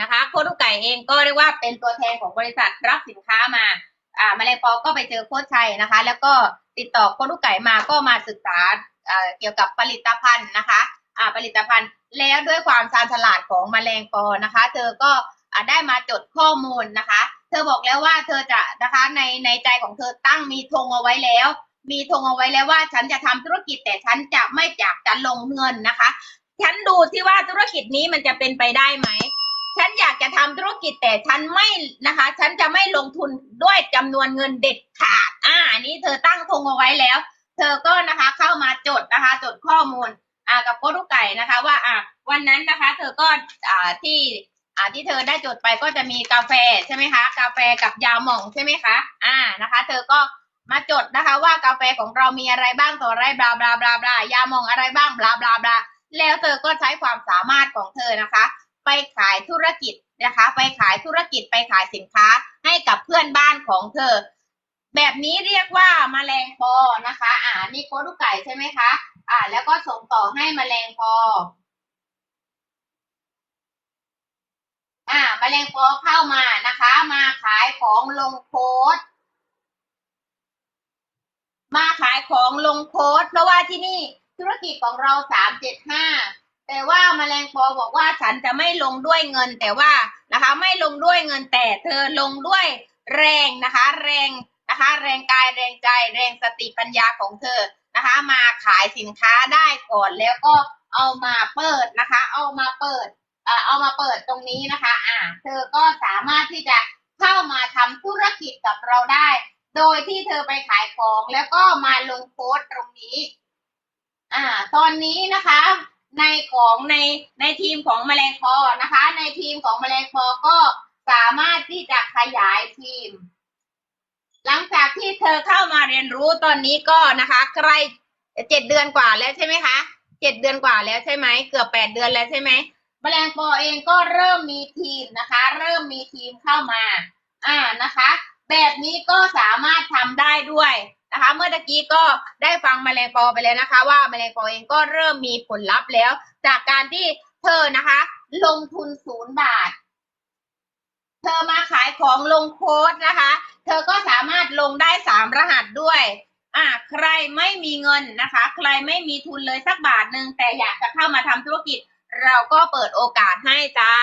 นะคะ โคดุไก่เองก็เรียกว่าเป็นตัวแทนของบริษัทรับสินค้ามาอ่าแมลงปอก็ไปเจอโค้ชชัยนะคะ แล้วก็ติดต่อโคดุไก่มาก็มาศึกษาอ่าเกี่ยวกับผลิตภัณฑ์นะคะอ่าผลิตภัณฑ์แล้วด้วยความชาญฉลาดของแมลงปอนะคะ เธอก็อ่าได้มาจดข้อมูลนะคะ เธอบอกแล้วว่าเธอจะนะคะในในใจของเธอตั้งมีธงเอาไว้แล้ว มีธงเอาไว้แล้วว่าฉันจะทำธุรกิจแต่ฉันจะไม่อยากจะลงเงินนะคะ ฉันดูที่ว่าธุรกิจนี้มันจะเป็นไปได้ไหม ฉันอยากจะทำธุรกิจแต่ฉันไม่นะคะ ฉันจะไม่ลงทุนด้วยจำนวนเงินเด็ดขาด อ่านี้เธอตั้งธงเอาไว้แล้ว เธอก็นะคะเข้ามาจดนะคะ จดข้อมูลอ่ากับโค้ชลูกไก่นะคะ ว่าอ่าวันนั้นนะคะ เธอก็อ่าที่อ่าที่เธอได้จดไปก็จะมีกาแฟใช่ไหมคะ กาแฟกับยาหม่องใช่ไหมคะ อ่านะคะ เธอก็มาจดนะคะ ว่ากาแฟของเรามีอะไรบ้างต่ออะไรบลาบลาบลาบลายาหม่องอะไรบ้างบลาบลาบลาแล้วเธอก็ใช้ความสามารถของเธอนะคะ ไปขายธุ รกิจนะคะ ไปขายธุรกิจไปขายสินค้าให้กับเพื่อนบ้านของเธอ แบบนี้เรียกว่าแมลงปอนะคะ อ่านี่โค้ดลูกไก่ใช่ไหมคะ อ่า แล้วก็ส่งต่อให้แมลงปออ่าแมลงปอเข้ามานะคะ มาขายของลงโค้ดมาขายของลงโค้ดเพราะว่าที่นี่ธุรกิจของเราสามเจ็ดห้า แต่ว่าแมลงปอบอกว่าฉันจะไม่ลงด้วยเงิน แต่ว่านะคะ ไม่ลงด้วยเงินแต่เธอลงด้วยแรงนะคะ แรงนะคะ แรงกายแรงใจ แรงสติปัญญาของเธอนะคะ มาขายสินค้าได้ก่อนแล้วก็เอามาเปิดนะคะ เอามาเปิดเอามาเปิดตรงนี้นะคะ อ่า เธอก็สามารถที่จะเข้ามาทำธุรกิจกับเราได้ โดยที่เธอไปขายของแล้วก็มาลงโพสต์ตรงนี้ อ่า ตอนนี้นะคะ ในของในในทีมของแมลงปอนะคะ ในทีมของแมลงปอก็สามารถที่จะขยายทีม หลังจากที่เธอเข้ามาเรียนรู้ตอนนี้ก็นะคะ ใกล้เจ็ดเดือนกว่าแล้วใช่ไหมคะเจ็ดเดือนกว่าแล้วใช่ไหมเกือบแปดเดือนแล้วใช่ไหมแมลงปอเองก็เริ่มมีทีมนะคะ เริ่มมีทีมเข้ามา อ่านะคะ แบบนี้ก็สามารถทำได้ด้วย นะคะ เมื่อตะกี้ก็ได้ฟังแมลงปอไปแล้วนะคะ ว่าแมลงปอเองก็เริ่มมีผลลัพธ์แล้ว จากการที่เธอนะคะ ลงทุนศูนย์บาท เธอมาขายของลงโค้ดนะคะ เธอก็สามารถลงได้สามรหัสด้วยอ่าใครไม่มีเงินนะคะ ใครไม่มีทุนเลยสักบาทหนึ่งแต่อยากจะเข้ามาทำธุรกิจ เราก็เปิดโอกาสให้จ้า